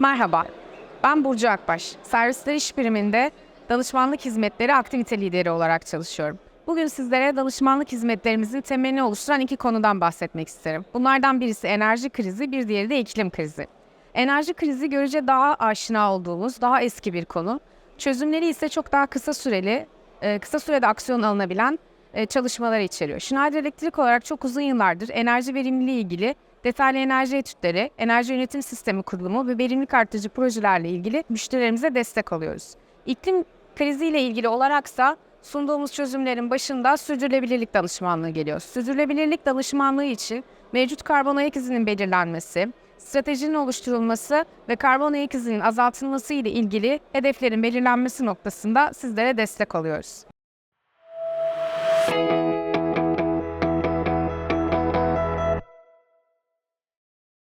Merhaba, ben Burcu Akbaş. Servisler İş Biriminde danışmanlık hizmetleri aktivite lideri olarak çalışıyorum. Bugün sizlere danışmanlık hizmetlerimizin temelini oluşturan iki konudan bahsetmek isterim. Bunlardan birisi enerji krizi, bir diğeri de iklim krizi. Enerji krizi görece daha aşina olduğumuz, daha eski bir konu. Çözümleri ise çok daha kısa süreli, e, kısa sürede aksiyon alınabilen e, çalışmalar içeriyor. Schneider Elektrik olarak çok uzun yıllardır enerji verimliliği ilgili detaylı enerji etütleri, enerji yönetim sistemi kurulumu ve verimlilik artırıcı projelerle ilgili müşterilerimize destek alıyoruz. İklim kriziyle ilgili olaraksa sunduğumuz çözümlerin başında sürdürülebilirlik danışmanlığı geliyor. Sürdürülebilirlik danışmanlığı için mevcut karbon ayak izinin belirlenmesi, stratejinin oluşturulması ve karbon ayak izinin azaltılması ile ilgili hedeflerin belirlenmesi noktasında sizlere destek alıyoruz.